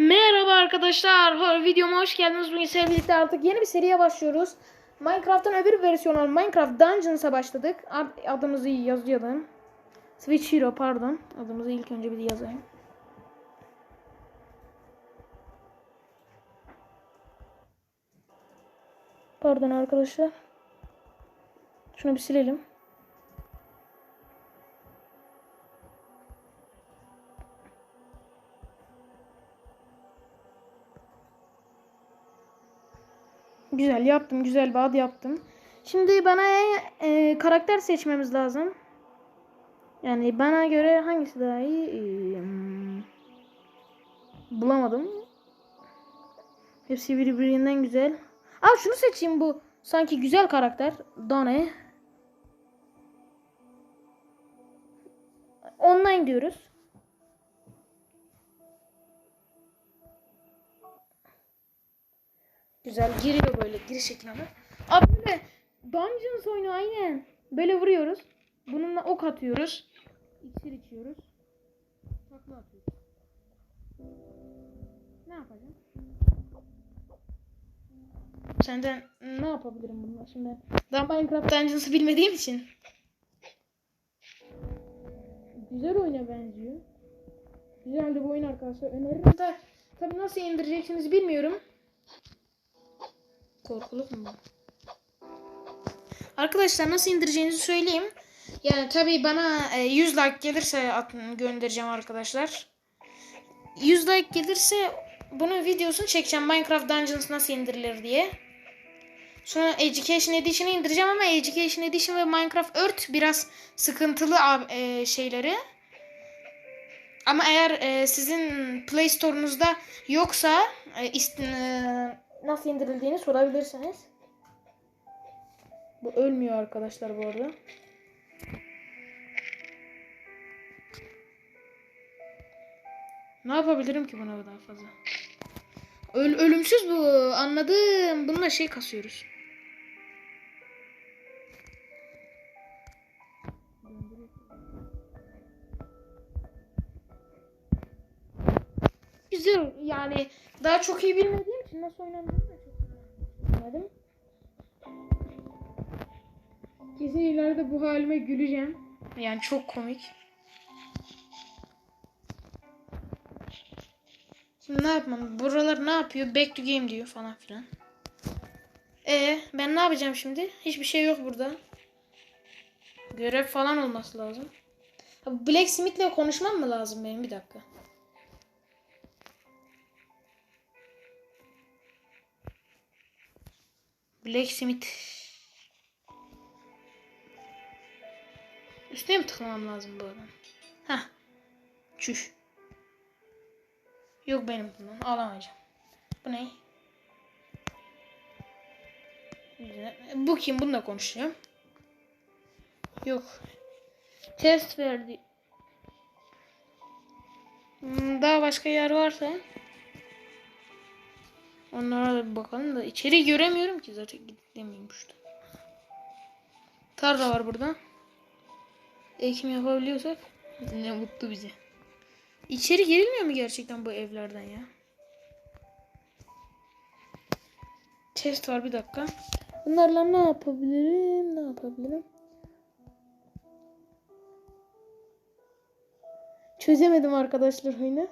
Merhaba arkadaşlar. Videoma hoş geldiniz. Bugün sizlerle birlikte artık yeni bir seriye başlıyoruz. Minecraft'ın öbür versiyonu olan Minecraft Dungeons'a başladık. Ad- adımızı yazıyordum. Switch Hero pardon. Adımızı ilk önce bir yazayım. Pardon arkadaşlar. Şunu bir silelim. Güzel yaptım. Güzel bir ad yaptım. Şimdi bana e, karakter seçmemiz lazım. Yani bana göre hangisi daha iyi? Hmm, bulamadım. Hepsi birbirinden güzel. Al şunu seçeyim bu. Sanki güzel karakter. Done. Online diyoruz. Güzel giriyor böyle giriş ekranı. Abi böyle Dungeons oyunu aynen. Böyle vuruyoruz. Bununla ok atıyoruz. İksir içiyoruz. Takla atıyoruz. Ne yapacağım? Senden ne yapabilirim bununla şimdi? Daha Minecraft Dungeons'ı bilmediğim için. Güzel oyuna benziyor. Güzel de bu oyun arkadaşlar. Öneririm de tabii nasıl indireceksiniz bilmiyorum. Korkuluk mu? Arkadaşlar nasıl indireceğinizi söyleyeyim. Yani tabii bana e, 100 like gelirse at, göndereceğim arkadaşlar. 100 like gelirse bunun videosunu çekeceğim. Minecraft Dungeons nasıl indirilir diye. Sonra Education Edition'ı indireceğim ama Education Edition ve Minecraft Earth biraz sıkıntılı e, şeyleri. Ama eğer e, sizin Play Store'unuzda yoksa e, e, nasıl indirildiğini sorabilirsiniz. Bu ölmüyor arkadaşlar bu arada. Ne yapabilirim ki buna daha fazla? Öl ölümsüz bu. Anladım. Bununla şey kasıyoruz. Güzel yani daha çok iyi bilmediğim için nasıl oynandığını da çok bilmedim. Kesin ileride bu halime güleceğim. Yani çok komik. Şimdi ne yapmam? Buralar ne yapıyor? Back to game diyor falan filan. E ben ne yapacağım şimdi? Hiçbir şey yok burada. Görev falan olması lazım. Blacksmith'le konuşmam mı lazım benim? Bir dakika. Blacksmith. Üstüne mi tıklamam lazım bu adam? Heh. Çüş. Yok benim bundan. Alamayacağım. Bu ne? Bu kim? Bununla konuşacağım. Yok. Test verdi. Hmm, Daha başka yer varsa onlara da bir bakalım da içeri göremiyorum ki zaten gidemiyormuştu. Tarla var burada. Ekim yapabiliyorsak ne mutlu bize. İçeri girilmiyor mu gerçekten bu evlerden ya? Chest var bir dakika. Bunlarla ne yapabilirim? Ne yapabilirim? Çözemedim arkadaşlar oyunu.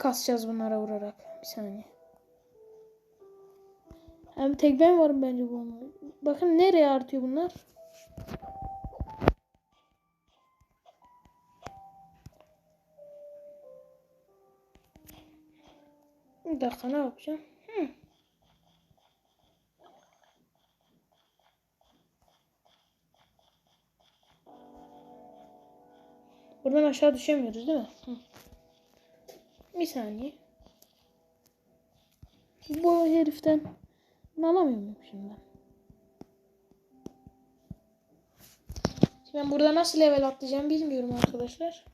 Kasacağız bunlara vurarak? Bir saniye. Hem tek ben varım bence bu. Bakın nereye artıyor bunlar? Bir dakika ne yapacağım? Hı. Buradan aşağı düşemiyoruz değil mi? Hı. Bir saniye. Bu heriften alamıyor muyum şimdi? Şimdi ben burada nasıl level atlayacağım bilmiyorum arkadaşlar.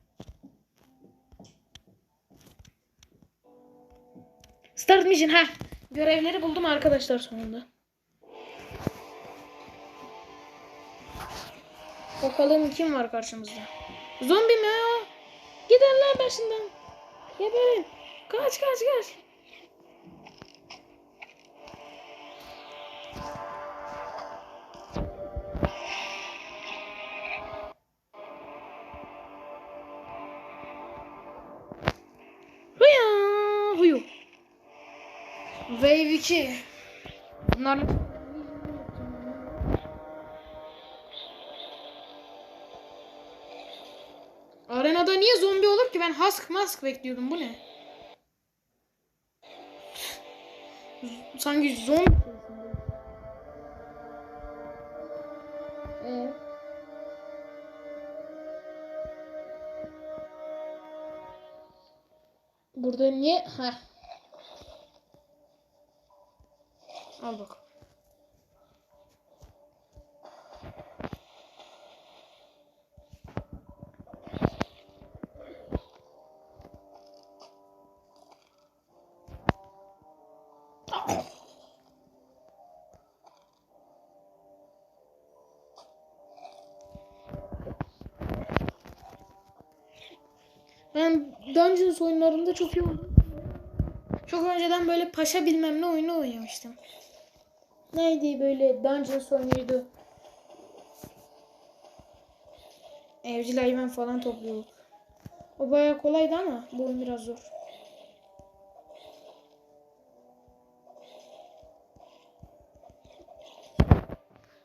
Start mission ha. Görevleri buldum arkadaşlar sonunda. Bakalım kim var karşımızda. Zombi mi o? Gidenler başından. Geberin. Kaç kaç kaç. Hıya huyu. Wave 2. Bunlar Arenada niye zombi olur ki? Ben Husk Mask bekliyordum. Bu ne? Sanki zombi. Ee? Burada niye? Ha. Al bak. Ben Dungeons oyunlarında çok iyi oldum. Çok önceden böyle paşa bilmem ne oyunu oynamıştım. Neydi böyle Dungeons oyunuydu. Evcil hayvan falan topluyorduk. O bayağı kolaydı ama bu oyun biraz zor.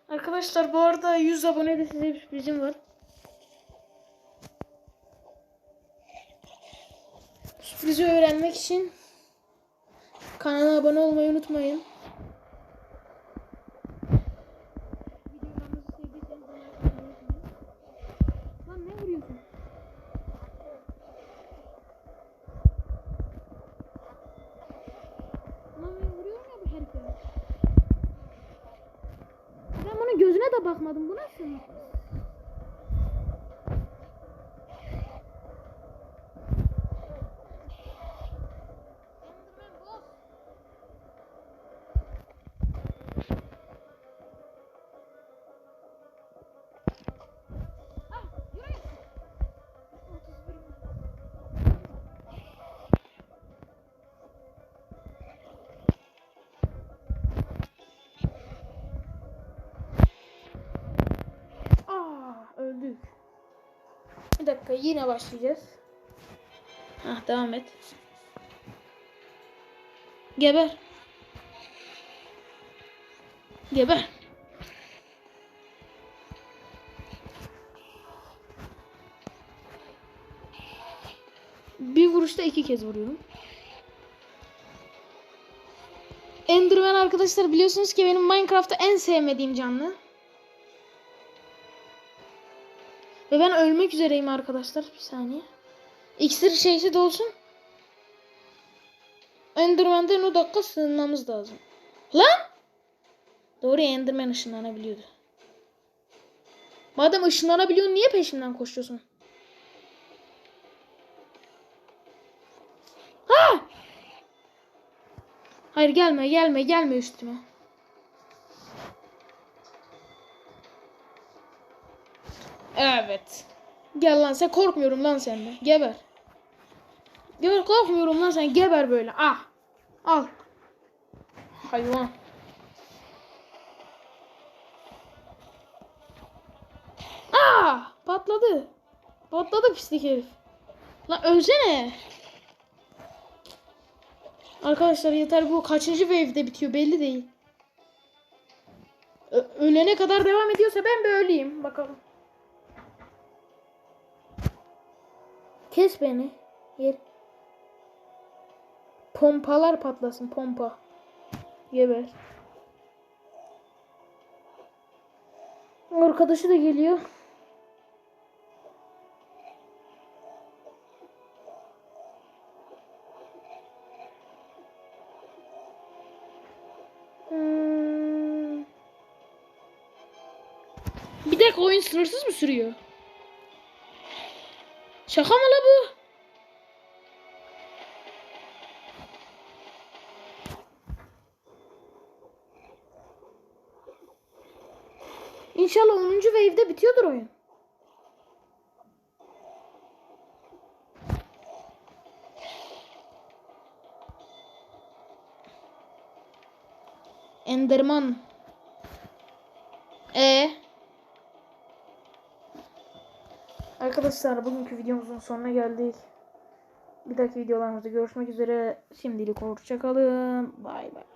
Arkadaşlar bu arada 100 abonede size bir sürprizim var. Sürprizi öğrenmek için kanala abone olmayı unutmayın. Ben bunun gözüne de bakmadım. Bu nasıl? Bir dakika yine başlayacağız. Hah devam et. Geber. Geber. Bir vuruşta iki kez vuruyorum. Enderman arkadaşlar biliyorsunuz ki benim Minecraft'ta en sevmediğim canlı. Ve ben ölmek üzereyim arkadaşlar. Bir saniye. İksir şeysi de olsun. Enderman'den o dakika sığınmamız lazım. Lan! Doğru ya Enderman ışınlanabiliyordu. Madem ışınlanabiliyorsun niye peşimden koşuyorsun? Ha! Hayır gelme gelme gelme üstüme. Evet. Gel lan sen korkmuyorum lan senden. Geber. Geber korkmuyorum lan sen. Geber böyle. Ah. Al. Hayvan. Ah! Patladı. Patladı pislik herif. Lan ölsene. Arkadaşlar yeter bu kaçıncı wave'de bitiyor belli değil. Ö- ölene kadar devam ediyorsa ben bir öleyim. Bakalım. Kes beni. Yer. Pompalar patlasın pompa. Geber. Arkadaşı da geliyor. Hmm. Bir dakika oyun sınırsız mı sürüyor? Şaka mı la bu? İnşallah 10. wave'de bitiyordur oyun. Enderman. E ee? Arkadaşlar bugünkü videomuzun sonuna geldik. Bir dahaki videolarımızda görüşmek üzere. Şimdilik hoşçakalın. Bay bay.